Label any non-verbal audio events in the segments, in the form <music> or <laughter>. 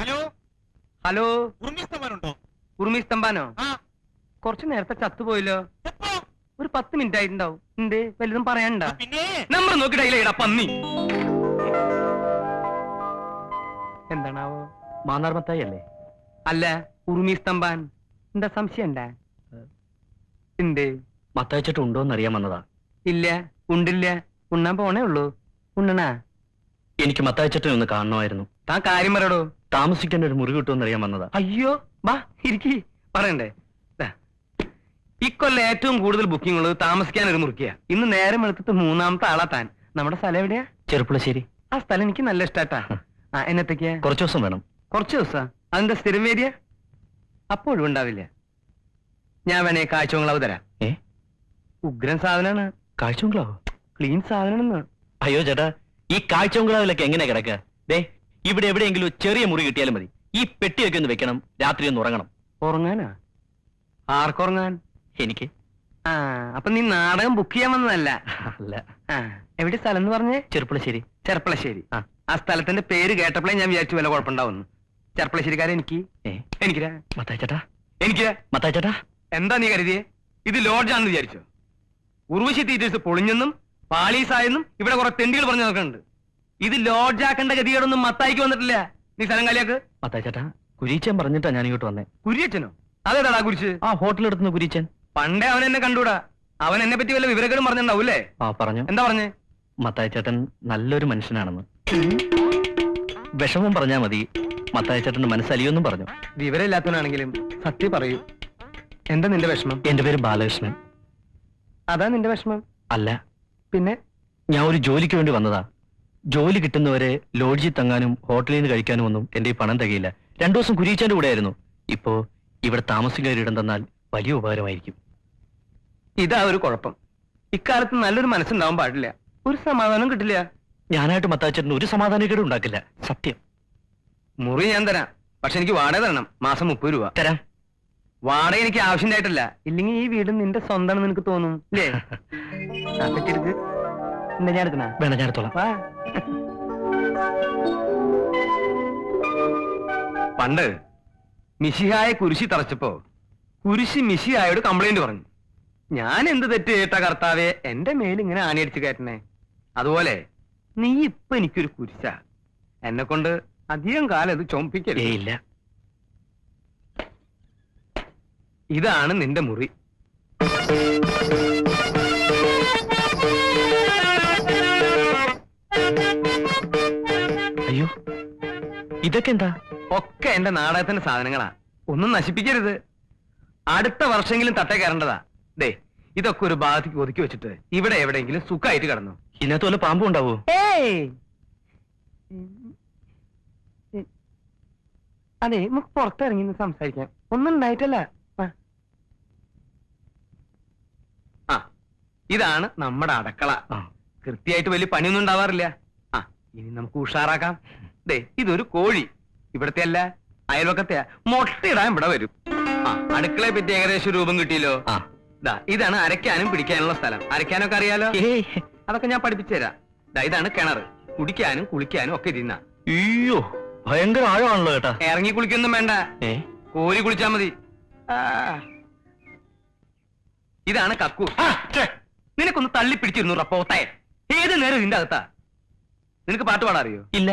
Hello? Hello? ഉണ്ടോ ഉറുമി സ്തംഭാനോ ആ. കുറച്ച് നേരത്തെ ചത്തുപോയല്ലോ. ഒരു പത്ത് മിനിറ്റ് ആയിട്ടുണ്ടാവും എന്ത്? വലുതും പറയണ്ട പിന്നെ? നമ്പർ നോക്കിയിട്ടാ പന്നി. എന്താണാവോ? മാന്നാർമത്തായി അല്ലേ അല്ല ഉറുമി സ്തംഭാൻ എന്താ സംശയം ഉണ്ടാ എന്ത്? മത്തായിച്ചിട്ട് ഉണ്ടോന്ന് അറിയാൻ വന്നതാ. ഇല്ല ഉണ്ടില്ല. ഉണ്ണാൻ പോണേ ഉള്ളൂ. ഉണ്ണണാ? എനിക്ക് മത്തായിച്ചിട്ടിനെ ഒന്ന് കാണണമായിരുന്നു. താൻ കാര്യം പറയടോ. താമസിക്കാൻ ഒരു മുറി കിട്ടുമെന്ന് അറിയാൻ വന്നതാ. അയ്യോ ബാ ഇരിക്കി പറയണ്ടേ. ഇക്കൊല്ലം ഏറ്റവും കൂടുതൽ ബുക്കിംഗ് ഉള്ളത് താമസിക്കാൻ ഒരു മുറിക്കുക ഇന്ന് നേരം എടുത്തിട്ട് മൂന്നാമത്തെ ആളാ താൻ. നമ്മുടെ സ്ഥലം എവിടെയാ? ചെറുപ്പുളശ്ശേരി. ആ സ്ഥലം എനിക്ക് നല്ല ഇഷ്ടാട്ടാ. ആ എന്നത്തേക്കാ? കുറച്ചു ദിവസം വേണം. കുറച്ച് ദിവസാ? അതിന്റെ സ്ഥിരം വേദിയ? അപ്പോൾ ഒഴിവുണ്ടാവില്ല. ഞാൻ വേണേ കാഴ്ചവങ്ങളാവ് തരാം. ഏ? ഉഗ്രൻ സാധനമാണ് കാഴ്ചവങ്ങളാവോ? ക്ലീൻ സാധനം അയ്യോ ചേട്ടാ ഈ കാഴ്ചബംഗ്ലാവിലൊക്കെ എങ്ങനെ കിടക്കുക ദേ ഇവിടെ എവിടെയെങ്കിലും ചെറിയ മുറി കിട്ടിയാലും മതി. ഈ പെട്ടിയൊക്കെ ഒന്ന് വെക്കണം രാത്രി ഒന്ന് ഉറങ്ങണം. ഉറങ്ങാനാ? ആർക്കുറങ്ങാൻ? എനിക്ക്. ആ അപ്പൊ നീ നാടകം ബുക്ക് ചെയ്യാൻ വന്നതല്ല? അല്ല. ആ എവിടെ സ്ഥലം എന്ന് പറഞ്ഞേ? ചെറുപ്പളശ്ശേരി. ചെർപ്പളശ്ശേരി ആ. ആ സ്ഥലത്തിന്റെ പേര് കേട്ടപ്പോഴേ ഞാൻ വിചാരിച്ചു വല്ല കുഴപ്പമുണ്ടാവുന്നു ചെറുപ്പളശ്ശേരിക്കാരെ എനിക്ക്. ഏ? എനിക്കിരാ മത്തായി ചേട്ടാ എനിക്ക്. മത്തായി ചേട്ടാ എന്താ നീ കരുതിയേ? ഇത് ലോഡ്ജാണെന്ന് വിചാരിച്ചു? ഉർവശി തീറ്റേഴ്സ് പൊളിഞ്ഞെന്നും പാളീസായെന്നും ഇവിടെ കുറെ തെണ്ടികൾ പറഞ്ഞു നോക്കുന്നുണ്ട് ഇത് ലോഡ്ജാക്കേണ്ട ഗതികേടൊന്നും മത്തായിക്ക് വന്നിട്ടില്ല. നീ സ്ഥലം കാലിയാക്ക്. മത്തായി ചേട്ടാ കുരീച്ചൻ പറഞ്ഞിട്ടാ ഞാൻ ഇങ്ങോട്ട് വന്നേ. കുരിയച്ചനോ അതേതാടാ കുരിച്ച് ആ ഹോട്ടലെടുത്തുന്ന കുരീച്ചൻ. പണ്ടേ അവൻ എന്നെ കണ്ടൂടാ അവൻ എന്നെ പറ്റി വല്ല വിവരക്കേടും പറഞ്ഞിട്ടുണ്ടാവും ആ പറഞ്ഞു. എന്താ പറഞ്ഞു? മത്തായി ചേട്ടൻ നല്ലൊരു മനുഷ്യനാണെന്ന്. വിഷമം പറഞ്ഞാ മതി. മത്തായി ചേട്ടന്റെ മനസ്സലിയൊന്നും പറഞ്ഞു. വിവരമില്ലാത്തവനാണെങ്കിലും സത്യം പറയൂ. എന്താ നിന്റെ വിഷമം? എന്റെ പേര് ബാലകൃഷ്ണൻ. അതാ നിന്റെ വിഷമം? അല്ല. പിന്നെ? ഞാൻ ഒരു ജോലിക്ക് വേണ്ടി വന്നതാ. ജോലി കിട്ടുന്നവരെ ലോഡ്ജിൽ തങ്ങാനും ഹോട്ടലിൽ നിന്ന് കഴിക്കാനും ഒന്നും എന്റെ പണം തികയില്ല. രണ്ടു ദിവസം കുരിയിച്ചാന്റെ കൂടെ ആയിരുന്നു. ഇപ്പോ ഇവിടെ താമസിക്കാൻ ഒരിടം തന്നാൽ വലിയ ഉപകാരമായിരിക്കും. ഇതാ ഒരു കുഴപ്പം. ഇക്കാലത്ത് നല്ലൊരു മനസ്സുണ്ടാവാൻ പാടില്ല. ഒരു സമാധാനം കിട്ടില്ല. ഞാനായിട്ട് മത്താച്ചേട്ടന് ഒരു സമാധാനക്കേടും ഉണ്ടാക്കില്ല. സത്യം. മുറി ഞാൻ തരാം. പക്ഷെ എനിക്ക് വാടക തരണം. മാസം മുപ്പത് രൂപ. തരാം. വാടക എനിക്ക് ആവശ്യമായിട്ടില്ല ഇല്ലെങ്കിൽ ഈ വീട് നിന്റെ സ്വന്തമാണെന്ന് നിനക്ക് തോന്നും ഇല്ലേ. എന്താ ഞാൻ എടുക്കണ വേണ്ട ഞാൻ എടുത്തോളാം. പണ്ട് മിഷിഹായ കുരിശി തറച്ചപ്പോ കുരിശി മിശിഹായോട് കംപ്ലൈന്റ് പറഞ്ഞു. ഞാൻ എന്ത് തെറ്റ് കേട്ട കർത്താവെ? എന്റെ മേലിങ്ങനെ ഇങ്ങനെ ആണിയടിച്ച് കയറ്റണേ. അതുപോലെ നീ ഇപ്പൊ എനിക്കൊരു കുരിശ. എന്നെ കൊണ്ട് അധികം കാലം ഇത് ഏ ഇല്ല. ഇതാണ് നിന്റെ മുറി. അയ്യോ ഇതൊക്കെ എന്താ? ഒക്കെ എന്റെ നാടകത്തിന്റെ സാധനങ്ങളാ. ഒന്നും നശിപ്പിക്കരുത്. അടുത്ത വർഷമെങ്കിലും തട്ടേ കയറേണ്ടതാ. ദേ ഇതൊക്കെ ഒരു ഭാഗത്തേക്ക് ഒതുക്കി വെച്ചിട്ട് ഇവിടെ എവിടെയെങ്കിലും സുഖമായിട്ട് കിടന്നു. ഇതിനകത്ത് വല്ല പാമ്പും ഉണ്ടാവോ? ഏയ്! അതെ നമുക്ക് പുറത്തിറങ്ങി സംസാരിക്കാം. ഒന്നും ഉണ്ടായിട്ടല്ല വാ. ആ ഇതാണ് നമ്മുടെ അടക്കള. കൃത്യമായിട്ട് വലിയ പണിയൊന്നും ഉണ്ടാവാറില്ല. ആ ഇനി നമുക്ക് ഉഷാറാക്കാം. ദേ ഇതൊരു കോഴി. ഇവിടത്തെ അല്ല അയൽവക്കത്തെയാ മുട്ടയിടാൻ ഇവിടെ വരും. ആ അടുക്കളയെ പറ്റി ഏകദേശം രൂപം കിട്ടിയല്ലോ. ആ. ദാ ഇതാണ് അരയ്ക്കാനും പിടിക്കാനുള്ള സ്ഥലം. അരയ്ക്കാനൊക്കെ അറിയാലോ? അതൊക്കെ ഞാൻ പഠിപ്പിച്ചു തരാം. ദാ ഇതാണ് കിണർ. കുടിക്കാനും കുളിക്കാനും ഒക്കെ ഇരുന്ന. അയ്യോ ഭയങ്കര ആഴമാണല്ലോ കേട്ടാ ഇറങ്ങി കുളിക്കൊന്നും വേണ്ട. കോരി കുളിച്ചാ മതി. ഇതാണ് കക്കു നിനക്കൊന്ന് തള്ളി പിടിച്ചിരുന്നു റപ്പോത്തെ ഏത് നേരം ഇതിന്റെ അകത്താ? നിനക്ക് പാട്ട് പാടാൻ അറിയോ? ഇല്ല.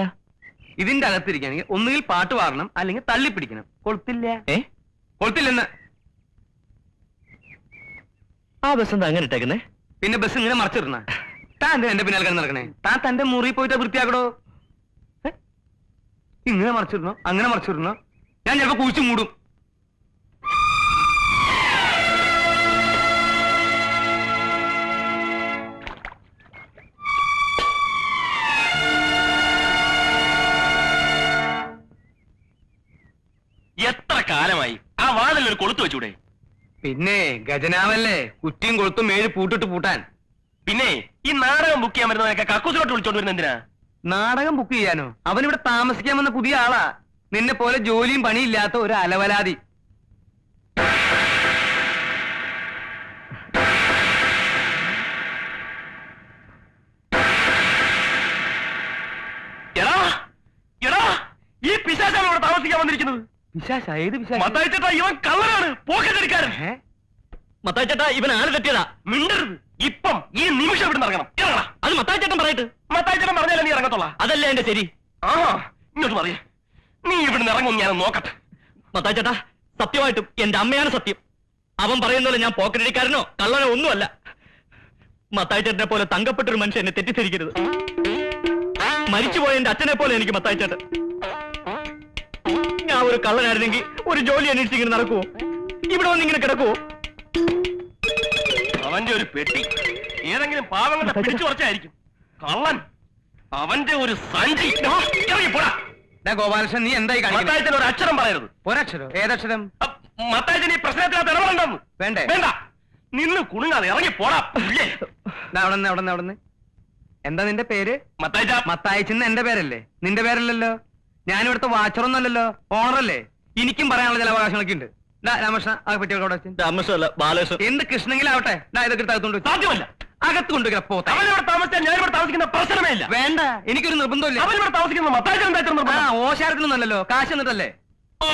ഇതിന്റെ അകത്തിരിക്കുകയാണെങ്കിൽ ഒന്നുകിൽ പാട്ട് പാടണം അല്ലെങ്കിൽ തള്ളി പിടിക്കണം കൊളുത്തില്ല. ഏ? കൊളുത്തില്ലെന്ന്. ആ ബസ് എന്താ അങ്ങനെ ഇട്ടേക്കുന്നേ? പിന്നെ ബസ് ഇങ്ങനെ മറച്ചിരുന്ന താൻ എന്താ എന്റെ പിന്നാലെ കിടന്ന് നടക്കണേ? താൻ തന്റെ മുറി പോയിട്ട് വൃത്തിയാക്കടോ ഏ? ഇങ്ങനെ മറച്ചിടണോ? അങ്ങനെ മറച്ചിരുന്നോ ഞാൻ ചിലപ്പോ കുഴിച്ചു മൂടും. ഒരു കൊളുത്ത് വെച്ചൂടെ? പിന്നെ ഗജനാവല്ലേ കുറ്റിയും കൊളുത്തും മേൽ പൂട്ടിട്ട് പൂട്ടാൻ. പിന്നെ ഈ നാടകം ബുക്ക് ചെയ്യാൻ വരുന്നവരൊക്കെ കക്കൂസിലോട്ട് വിളിച്ചോണ്ട് വരുന്ന എന്തിനാ? നാടകം ബുക്ക് ചെയ്യാനോ? അവനിവിടെ താമസിക്കാൻ വന്ന പുതിയ ആളാ. നിന്നെ പോലെ ജോലിയും പണിയില്ലാത്ത ഒരു അലവലാതി. ഏത് മത്തായിച്ചേട്ടാ ഇവൻ കള്ളനാണ്. പോക്കറ്റടിക്കാരൻ. ഏ? മത്തായിച്ചേട്ടാ ഇവൻ തെറ്റിയതാ? മിണ്ടരുത്. ഇപ്പം ഈ നിമിഷം ഇവിടെ ഇറങ്ങണം. ഇറങ്ങണം അത് മത്തായിച്ചേട്ടൻ പറയട്ട്. മത്തായിച്ചേട്ടൻ പറഞ്ഞാലേ നീ ഇറങ്ങത്തുള്ള. അതല്ല എന്റെ ശരി. ആ ഇങ്ങോട്ട് പറയ. നീ ഇറങ്ങും ഞാൻ നോക്കട്ടെ. മത്തായിച്ചേട്ടാ സത്യമായിട്ടും എന്റെ അമ്മയാണ് സത്യം. അവൻ പറയുന്നത് ഞാൻ പോക്കറ്റടിക്കാരനോ കള്ളനോ ഒന്നുമല്ല. മത്തായിച്ചേട്ടനെ പോലെ തങ്കപ്പെട്ടൊരു മനുഷ്യനെ എന്നെ തെറ്റിദ്ധരിക്കരുത്. മരിച്ചുപോയ എന്റെ അച്ഛനെ പോലെ എനിക്ക് മത്തായിച്ചേട്ടൻ. ഞാൻ ഒരു കള്ളനായിരുന്നെങ്കിൽ ഒരു ജോലി അന്വേഷിച്ച് ഇങ്ങനെ നടക്കുവോ? ഇവിടെ വന്ന് ഇങ്ങനെ കിടക്കുവോ? അവന്റെ ഒരു പെട്ടി. ഏതെങ്കിലും പാവങ്ങളെ പിടിച്ചു കുറച്ചായിരിക്കും കള്ളൻ. അവന്റെ ഒരു സഞ്ചി. ആ, ഇറങ്ങി പോടാ. ഗോപാലകൃഷ്ണൻ നീ എന്തായി ഒരു അക്ഷരം പറയരുത്. ഒരക്ഷരം? ഏതക്ഷരം? മത്തായത്തിന് ഈ പ്രശ്നത്തിനകത്ത് ഇടപെടണ്ടെന്ന്. വേണ്ടേ? വേണ്ട. നിന്ന് കുണുങ്ങാതെ ഇറങ്ങി പോടാ എന്താ നിന്റെ പേര്? മത്തായിച്ച മത്തായച്ചെന്ന് എന്റെ പേരല്ലേ? നിന്റെ പേരല്ലല്ലോ? ഞാൻ ഇവിടുത്തെ വാച്ചറൊന്നുമല്ലല്ലോ ഓണറല്ലേ എനിക്കും പറയാനുള്ള ചില അവകാശങ്ങളൊക്കെ ഉണ്ട്. രാമകൃഷ്ണ ബാലകൃഷ്ണൻ എന്ത് കൃഷ്ണെങ്കിലാവട്ടെ ഇതൊക്കെ വെച്ച്. സാധ്യമല്ല. അകത്ത് കൊണ്ടുവയ്ക്കണ പോത്ത. അവനിവിടെ താമസിച്ചാൽ ഞാൻ ഇവിടെ താമസിക്കുന്ന പ്രശ്നമേ ഇല്ല. വേണ്ട എനിക്കൊരു നിർബന്ധമില്ല അവനിവിടെ താമസിക്കുന്ന ഓശാരത്തിനൊന്നല്ലോ കാശ് എന്നിട്ടല്ലേ ഓ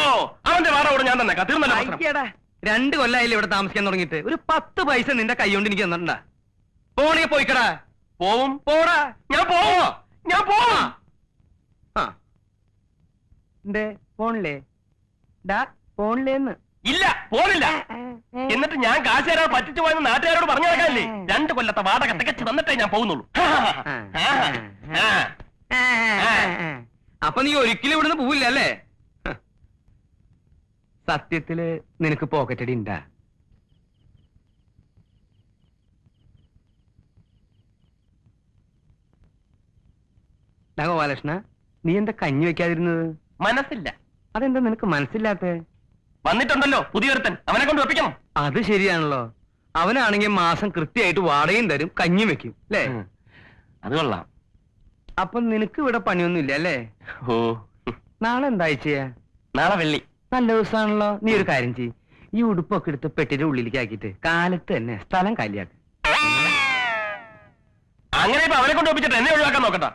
അവന്റെ ഞാൻ തന്നെ തീർന്നല്ലോ രണ്ട് കൊല്ലായില്ലേ ഇവിടെ താമസിക്കാൻ തുടങ്ങിയിട്ട്. ഒരു പത്ത് പൈസ നിന്റെ കൈ കൊണ്ട് എനിക്ക് തന്നിട്ടുണ്ടാ. പോണേ പോയിക്കടാ. പോവും. പോടാ ഞാൻ പോവോ ഞാൻ പോവും ആ എന്തേ പോണില്ലേ ഡാ പോണില്ലേന്ന് ഇല്ല പോണില്ല എന്നിട്ട് ഞാൻ കാശ് തരാൻ പറ്റിച്ചു പോയെന്ന് നാട്ടുകാരോട് പറഞ്ഞു നടക്കാനില്ലേ? രണ്ട് കൊല്ലത്തെ വാടക തികച്ച് തന്നിട്ടേ ഞാൻ പോകുന്നുള്ളൂ. അപ്പൊ നീ ഒരിക്കലും ഇവിടുന്ന് പോവില്ല അല്ലേ? സത്യത്തിൽ നിനക്ക് പോക്കറ്റടി ഉണ്ടാ ഗോപാലകൃഷ്ണ നീ എന്താ കഞ്ഞി വെക്കാതിരുന്നത്? മനസ്സില്ല. അതെന്താ നിനക്ക് മനസ്സില്ലാത്ത? വന്നിട്ടുണ്ടല്ലോ പുതിയൊരുത്തൻ. അവനെ കൊണ്ട് വെപ്പിക്കണം. അത് ശരിയാണല്ലോ. അവനാണെങ്കിൽ മാസം കൃത്യമായിട്ട് വാടകയും തരും കഞ്ഞി വെക്കും അല്ലേ? അത് കൊള്ളാം. അപ്പൊ നിനക്ക് ഇവിടെ പണിയൊന്നും ഇല്ല അല്ലേ? ഓ. നാളെ എന്താ ചെയ്യാ നാളെ വെള്ളി. നല്ല ദിവസമാണല്ലോ നീ ഒരു കാര്യം ചെയ്യ്. ഈ ഉടുപ്പൊക്കെ എടുത്ത് പെട്ടിന്റെ ഉള്ളിലേക്ക് ആക്കിയിട്ട് കാലത്ത് തന്നെ സ്ഥലം കാലിയാക്ക്. അങ്ങനെ ഇപ്പൊ അവനെ കൊണ്ട് ഒപ്പിച്ചിട്ട് എന്നെ ഒഴിവാക്കാൻ നോക്കണ്ട.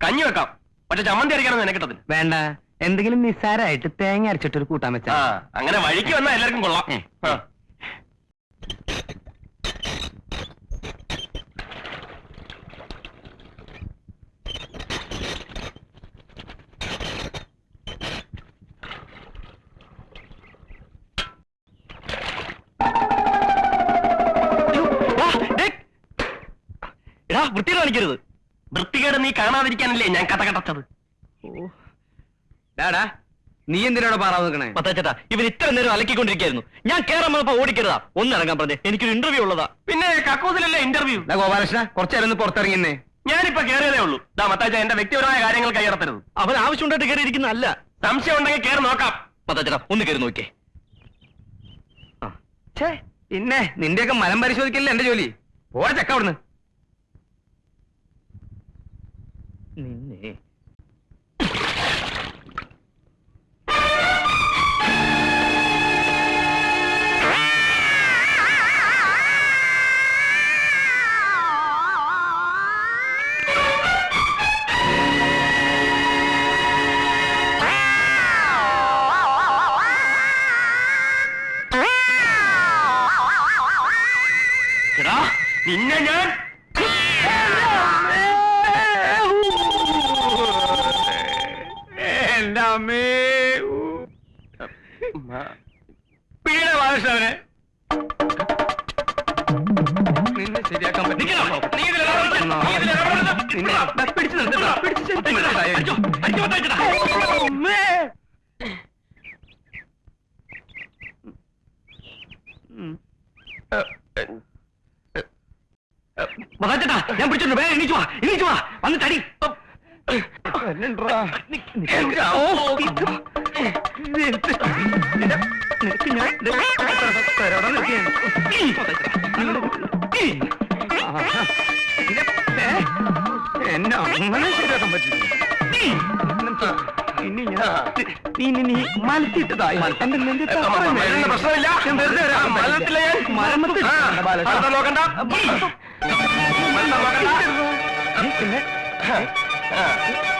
കഞ്ഞി വെക്കാം. പക്ഷെ ചമ്മന്തി അടിക്കാനൊന്നും നിനക്കിട്ടത് വേണ്ട. എന്തെങ്കിലും നിസ്സാരമായിട്ട് തേങ്ങ അരച്ചിട്ട് ഒരു കൂട്ടാൻ വെച്ചാ അങ്ങനെ വഴിക്ക് വന്നാൽ എല്ലാവർക്കും കൊള്ളാം. വൃത്തിയിൽ കാണിക്കരുത്. വൃത്തികേട് നീ കാണാതിരിക്കാനല്ലേ ഞാൻ കഥ കടച്ചത് ഡാടാ നീ എന്തിനോട് പാറാവ് നിൽക്കണേ മത്താച്ചേട്ടാ ഇവൻ ഇത്ര നേരം അലക്കിക്കൊണ്ടിരിക്കായിരുന്നു ഞാൻ കേറാൻ വന്നപ്പോ ഓടിക്കരുതാ. ഒന്ന് ഇറങ്ങാൻ പറഞ്ഞേ. എനിക്കൊരു ഇന്റർവ്യൂ ഉള്ളതാ. പിന്നെ കക്കൂസിലല്ലേ ഇന്റർവ്യൂ ഗോപാലകൃഷ്ണ കുറച്ചേരം പുറത്തിറങ്ങിന്നേ ഞാനിപ്പോ കേറിയതേ ഉള്ളൂ. ദാ മത്താച്ച എന്റെ വ്യക്തിപരമായ കാര്യങ്ങൾ കൈയടത്തരുത്. അവൻ ആവശ്യമുണ്ടായിട്ട് കയറിയിരിക്കുന്ന അല്ല. സംശയം ഉണ്ടെങ്കിൽ കയറി നോക്കാം. മത്താച്ചേട്ടാ ഒന്ന് കയറി നോക്കിയേ. പിന്നെ നിന്റെയൊക്കെ മലം പരിശോധിക്കല്ലേ എന്റെ ജോലി? പോടാ ചക്ക അവിടുന്ന്. നിന്നെ എടാ നിന്നെ ഞാൻ ഉം. മത്താച്ചേട്ടാ ഞാൻ പിടിച്ചിട്ടുണ്ട് വേഗം എണീച്ചു വാ. എണീച്ചു വാ. വന്ന് നിനക്ക് ഞാൻ തരാടാ പേ- എന്നെ അങ്ങനെ ശരിയാക്കാൻ പറ്റില്ല. ഇനി നീ നീ മലത്തിട്ടതായി. എന്റെ നെഞ്ച് പ്രശ്നമില്ല. മലത്തില്ല ഞാൻ മരമത്തിൽ നോക്കണ്ട. നോക്കണ്ട. പിന്നെ? Ha!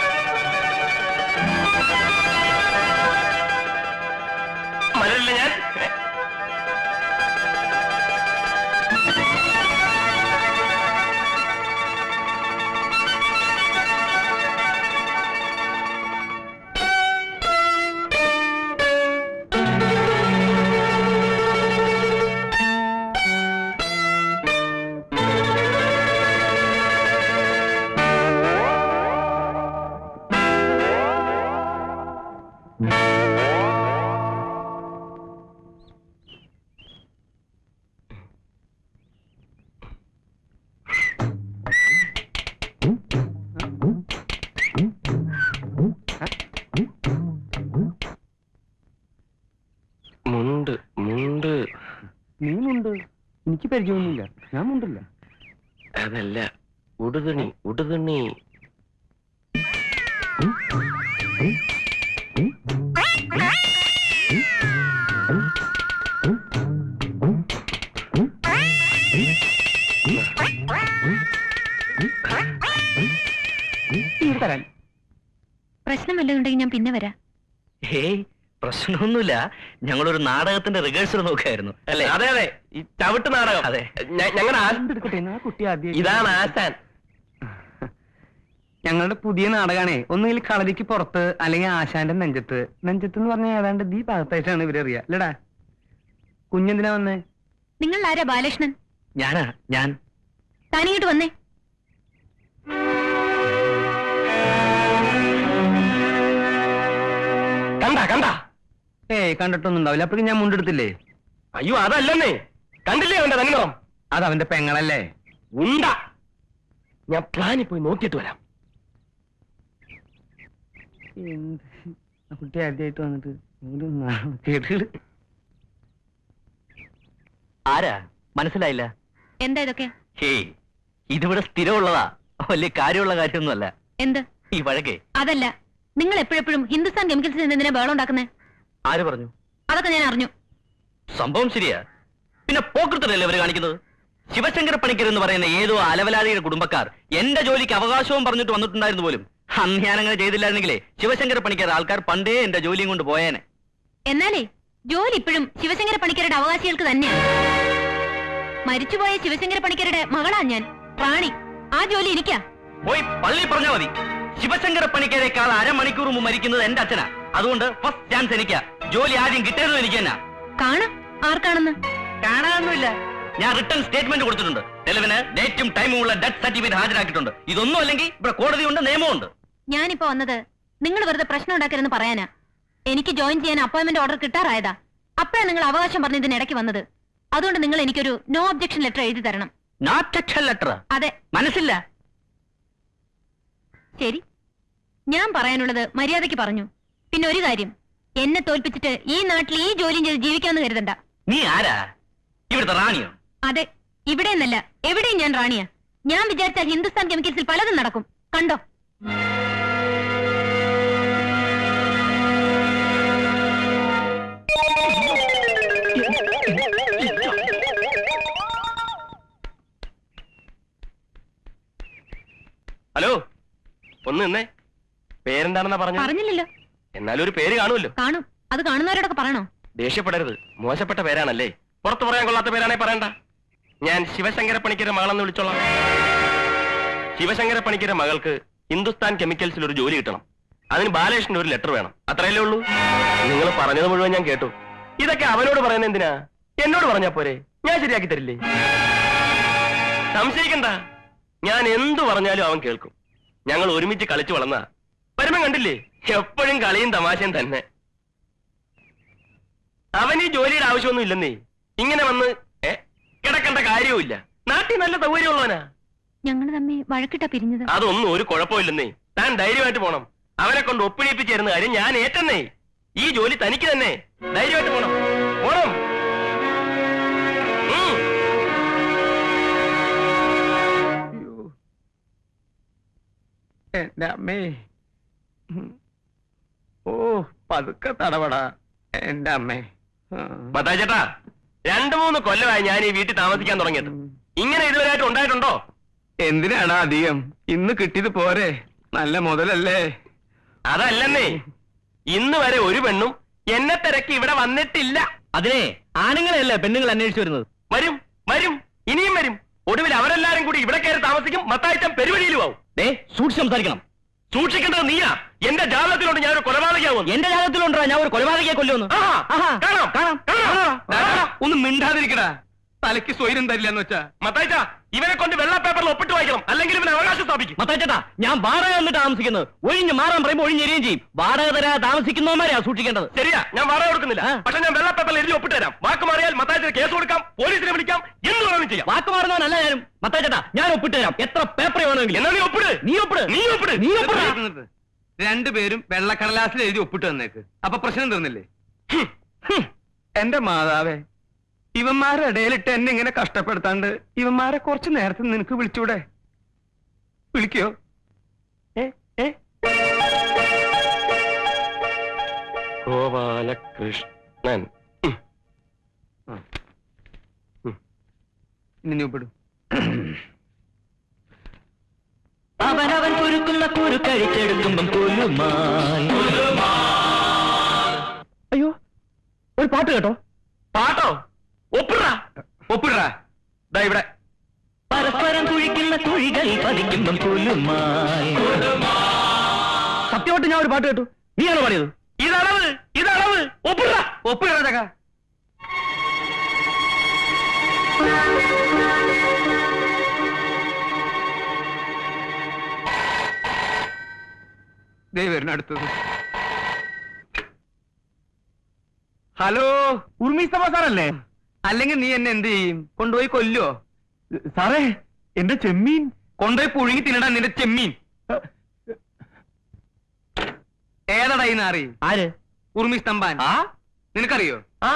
നീ മുണ്ട് എനിക്ക് പരിചയമൊന്നുമില്ല. ഞാൻ മുണ്ടില്ല. അതല്ല ഉടുതുണി ഉടുതുണി. തരാൻ. പ്രശ്നം വല്ലതുണ്ടെങ്കിൽ ഞാൻ പിന്നെ വരാം. ഹേയ് പ്രശ്നമൊന്നുമില്ല. ഞങ്ങളൊരു നാടകത്തിന്റെ റിഹേഴ്സൽ നോക്കായിരുന്നു. അല്ലേ? അതെ അതെ. ഈ ചവിട്ട് നാടകം. അതെ. ഞങ്ങളുടെ കുട്ടി ഇതാണ് ആശാൻ. <laughs> ഞങ്ങളുടെ പുതിയ നാടകമാണേ ഒന്നുകിൽ കളരിക്ക് പുറത്ത് അല്ലെങ്കിൽ ആശാന്റെ നെഞ്ചത്ത്. നെഞ്ചത്ത് എന്ന് പറഞ്ഞാൽ ഏതാണ്ട് ദീ ഭാഗത്തായിട്ടാണ് ഇവരറിയാ അല്ലടാ? കുഞ്ഞെന്തിനാ വന്നേ? നിങ്ങൾ ആരാ ബാലകൃഷ്ണൻ? ഞാനാ ഞാൻ. താനിങ്ങോട്ട് വന്നേ. കണ്ട കണ്ട. ഏയ് കണ്ടിട്ടൊന്നും ഉണ്ടാവില്ല. ഞാൻ മുണ്ടെടുത്തില്ലേ അയ്യോ അതല്ലെന്നേ. കണ്ടില്ലേ അവന്റെ തന്നിറം അത് അവന്റെ പെങ്ങളല്ലേ? ഉണ്ട. ഞാൻ പ്ലാനിൽ പോയി നോക്കിയിട്ട് വരാം. കുട്ടി ആദ്യമായിട്ട് വന്നിട്ട്. ആരാ? മനസ്സിലായില്ല. എന്താ ഇതൊക്കെ? ഹേയ് ഇതിവിടെ സ്ഥിരമുള്ളതാ. വലിയ കാര്യമുള്ള കാര്യമൊന്നുമല്ല. എന്ത്? ഈ വഴക്കേ. അതല്ല. നിങ്ങൾ എപ്പോഴെപ്പോഴും ഹിന്ദുസ്ഥാൻ കെമിക്കൽസിൽ നിന്ന് എന്തിനാ ബേളം ഉണ്ടാക്കുന്നത് ആര് പറഞ്ഞു? അതൊക്കെ ഞാൻ അറിഞ്ഞു. സംഭവം ശരിയാ. പിന്നെ പോക്കൃത്തല്ലേ ഇവർ കാണിക്കുന്നത്? ശിവശങ്കര പണിക്കർ എന്ന് പറയുന്ന ഏതോ അലവലാതിയുടെ കുടുംബക്കാർ എന്റെ ജോലിക്ക് അവകാശവും പറഞ്ഞിട്ട് വന്നിട്ടുണ്ടായിരുന്നു പോലും. അന്ന് ഞാൻ ചെയ്തില്ലായിരുന്നെങ്കിലേ ശിവശങ്കര പണിക്കർ ആൾക്കാർ പണ്ടേ എന്റെ ജോലിയും കൊണ്ട് പോയേനെ. എന്നാലേ ജോലി ഇപ്പോഴും ശിവശങ്കര പണിക്കരുടെ അവകാശികൾക്ക് തന്നെയാണ് മരിച്ചുപോയ ശിവശങ്കര പണിക്കരുടെ മകളാ ഞാൻ. റാണി ആ ജോലി എനിക്കാ. പോയി പള്ളി പറഞ്ഞാ മതി. ശിവശങ്കര പണിക്കരേക്കാൾ അരമണിക്കൂർ മുമ്പ് മരിക്കുന്നത് എന്റെ അച്ഛനാ. അതുകൊണ്ട് ഫസ്റ്റ് ചാൻസ് എനിക്കാ. ജോലി ആദ്യം കിട്ടിയതും എനിക്ക് തന്നെ. കാണാം. ആർക്കാണെന്ന്? കാണാനൊന്നുമില്ല. ഞാൻ റിട്ടേൺ സ്റ്റേറ്റ്മെന്റ് കൊടുത്തിട്ടുണ്ട്. തെളിവിന് ഡേറ്റും ടൈമും ഉള്ള ഡെത്ത് സർട്ടിഫിക്കറ്റ് ഹാജരാക്കിയിട്ടുണ്ട്. ഇതൊന്നും അല്ലെങ്കിൽ ഇവിടെ കോടതിയുണ്ട് നിയമമുണ്ട് ഞാനിപ്പോ വന്നത് നിങ്ങൾ വെറുതെ പ്രശ്നം ഉണ്ടാക്കരുതെന്ന് പറയാനാ. എനിക്ക് ജോയിൻ ചെയ്യാൻ അപ്പോയിന്റ്മെന്റ് ഓർഡർ കിട്ടാറായതാ. അപ്പഴാ നിങ്ങൾ അവകാശം പറഞ്ഞ് ഇതിനിടയ്ക്ക് വന്നത്. അതുകൊണ്ട് നിങ്ങൾ എനിക്കൊരു നോ ഒബ്ജക്ഷൻ ലെറ്റർ എഴുതി തരണം. ലെറ്റർ അതെ. മനസ്സില്ല. ശരി. ഞാൻ പറയാനുള്ളത് മര്യാദയ്ക്ക് പറഞ്ഞു. പിന്നെ ഒരു കാര്യം. എന്നെ തോൽപ്പിച്ചിട്ട് ഈ നാട്ടിൽ ഈ ജോലിയും ചെയ്ത് ജീവിക്കാമെന്ന് കരുതണ്ട. നീ ആരാ? ഇവിടുത്തെ റാണിയോ? അതെ ഇവിടെ എന്നല്ല എവിടെയും ഞാൻ റാണിയാ. ഞാൻ വിചാരിച്ച ഹിന്ദുസ്ഥാൻ കെമിക്കൽസിൽ പലതും നടക്കും. കണ്ടോ? ഹലോ ഒന്ന് നിന്നേ. പേരെന്താണെന്നാ പറഞ്ഞു പറഞ്ഞില്ലല്ലോ. എന്നാലും ഒരു പേര് കാണുമല്ലോ. കാണും. അത് കാണുന്നവരോടൊക്കെ പറയണോ? ദേഷ്യപ്പെടരുത്. മോശപ്പെട്ട പേരാണല്ലേ. പുറത്തു പറയാൻ കൊള്ളാത്ത പേരാണേ പറയണ്ട. ഞാൻ ശിവശങ്കര പണിക്കര മകളെന്ന് വിളിച്ചോളാം. ശിവശങ്കര പണിക്കര മകൾക്ക് ഹിന്ദുസ്ഥാൻ കെമിക്കൽസിൽ ഒരു ജോലി കിട്ടണം. അതിന് ബാലകൃഷ്ണൻ ഒരു ലെറ്റർ വേണം. അത്രയല്ലേ ഉള്ളൂ? നിങ്ങൾ പറഞ്ഞത് മുഴുവൻ ഞാൻ കേട്ടു. ഇതൊക്കെ അവനോട് പറയുന്ന എന്തിനാ? എന്നോട് പറഞ്ഞാ പോരെ. ഞാൻ ശരിയാക്കി തരില്ലേ? സംശയിക്കണ്ട. ഞാൻ എന്തു പറഞ്ഞാലും അവൻ കേൾക്കും. ഞങ്ങൾ ഒരുമിച്ച് കളിച്ചു വളർന്ന. വരുമ്പം കണ്ടില്ലേ? എപ്പോഴും കളിയും തമാശയും തന്നെ. അവന് ഈ ജോലിയുടെ ആവശ്യമൊന്നും ഇല്ലെന്നേ. ഇങ്ങനെ വന്ന് കിടക്കേണ്ട കാര്യവുമില്ല. നാട്ടിൽ നല്ല സൗകര്യമുള്ളവനാ. ഞങ്ങൾ തമ്മിൽ വഴക്കിട്ട പിരിഞ്ഞത്. അതൊന്നും ഒരു കുഴപ്പമില്ലെന്നേ. താൻ ധൈര്യമായിട്ട് പോണം. അവനെ കൊണ്ട് ഒപ്പിടിപ്പിച്ചിരുന്ന കാര്യം ഞാൻ ഏറ്റെന്നേ. ഈ ജോലി തനിക്ക് തന്നെ. ധൈര്യമായിട്ട് പോണം. പോണം. എന്റെ അമ്മേ. ഓ പതുക്കെ തടവട. എന്റെ അമ്മേ. ആ. ചേട്ടാ രണ്ടു മൂന്ന് കൊല്ലമായി ഞാൻ ഈ വീട്ടിൽ താമസിക്കാൻ തുടങ്ങിയത്. ഇങ്ങനെ ഇതുവരെയായിട്ട് ഉണ്ടായിട്ടുണ്ടോ? എന്തിനാണ് അധികം? ഇന്ന് കിട്ടിയത് പോരെ. നല്ല മുതലല്ലേ. അതല്ലെന്നേ. ഇന്ന് വരെ ഒരു പെണ്ണും എന്നെ തിരക്കി ഇവിടെ വന്നിട്ടില്ല. അതിനെ ആണുങ്ങളെയല്ലേ പെണ്ണുങ്ങൾ അന്വേഷിച്ചു വരുന്നത്? വരും വരും. ഇനിയും വരും. ഒടുവിൽ അവരെല്ലാരും കൂടി ഇവിടെ കയറി താമസിക്കും. മത്തായിച്ചം പെരുവഴിയിലും ആവും ദേ സൂക്ഷിച്ച് സംസാരിക്കണം. സൂക്ഷിക്കേണ്ടത് നീയാ. എന്റെ ഞാൻ ഒരു കൊലപാതകയാവുന്നു എന്റെ ജാതകത്തിലുണ്ടോ? ഞാൻ ഒരു കൊലപാതകയെ കൊല്ലുന്നു. ഒന്ന് മിണ്ടാതിരിക്കടാ. തലയ്ക്ക് സ്വൈരം തരില്ല എന്ന് വെച്ചാ. മത്തായിച്ച ഇവനെ കൊണ്ട് വെള്ള പേപ്പറിൽ ഒപ്പിട്ട് വായിക്കണം. അല്ലെങ്കിൽ ഇവനെ അവകാശം സ്ഥാപിക്കും. മത്താച്ചേട്ടാ ഞാൻ വാടക വന്നിട്ട് താമസിക്കുന്നത് ഒഴിഞ്ഞ് മാറാൻ പറയുമ്പോൾ ഒഴിഞ്ഞെരിയും ചെയ്യും. വാടക തരാ താമസിക്കുന്നവന്മാരെയാ സൂക്ഷിക്കേണ്ടത്. ശരിയാ ഞാൻ വാടക കൊടുക്കുന്നില്ല. പക്ഷെ ഞാൻ വെള്ള പേപ്പറിൽ എഴുതി ഒപ്പിട്ട് തരാം. വാക്ക് മാറിയാൽ മത്താച്ചന് കേസ് കൊടുക്കാം പോലീസിനെ വിളിക്കാം എന്ത് വേണമെങ്കിലും ചെയ്യാം. വാക്ക് മാറുന്നവനല്ല ഞാനും. മത്താച്ചേട്ടാ ഞാൻ ഒപ്പിട്ട് തരാം. എത്ര പേപ്പർ വേണമെങ്കിലും. എന്നാ നീ ഒപ്പിട്. നീ ഒപ്പിട്. നീ ഒപ്പിട്. നീ ഒപ്പിട്. രണ്ടുപേരും വെള്ളക്കടലാസിൽ എഴുതി ഒപ്പിട്ട് തന്നേക്ക് അപ്പൊ പ്രശ്നം തീർന്നില്ലേ? ഹും. എന്റെ മാതാവേ ഇവന്മാരുടെ ഇടയിലിട്ട് എന്നെ ഇങ്ങനെ കഷ്ടപ്പെടുത്താണ്ട് ഇവന്മാരെ കുറച്ച് നേരത്തെ നിനക്ക് വിളിച്ചൂടെ? വിളിക്കോ? ഏ ഏ? ഗോപാലകൃഷ്ണൻ. ഇനി നീ ഒപ്പിടും. <clears throat> അവനവൻ കുരുക്കുന്ന കുരു കഴിച്ചെടുക്കുമ്പം കുലുമായി അയ്യോ ഒരു പാട്ട് കേട്ടോ. പാട്ടോ? ഒപ്പിടാ ദാ ഇവിടെ. പരസ്പരം കുഴിക്കുന്ന കുഴികൾ പതിക്കുമ്പം കുലുമായി സത്യമായിട്ട് ഞാൻ ഒരു പാട്ട് കേട്ടു. നീയാണോ പാടിയത്? ഇതളവ് ഇതളവ്. ഒപ്പിടാ ഒപ്പിടാ ചക ദേ വരുന്ന അടുത്തത്. ഹലോ ഉർമിസ്തഫ സാറല്ലേ? അല്ലെങ്കിൽ നീ എന്നെ എന്ത് ചെയ്യും? കൊണ്ടുപോയി കൊല്ലോ സാറേ എന്റെ ചെമ്മീൻ. കൊണ്ടുപോയി പുഴുങ്ങി തിന്നടാ നിന്റെ ചെമ്മീൻ. ഏതടായി നാറി? ആര്? ഉർമി സ്തംഭാൻ. ആ? നിനക്കറിയോ? ആ.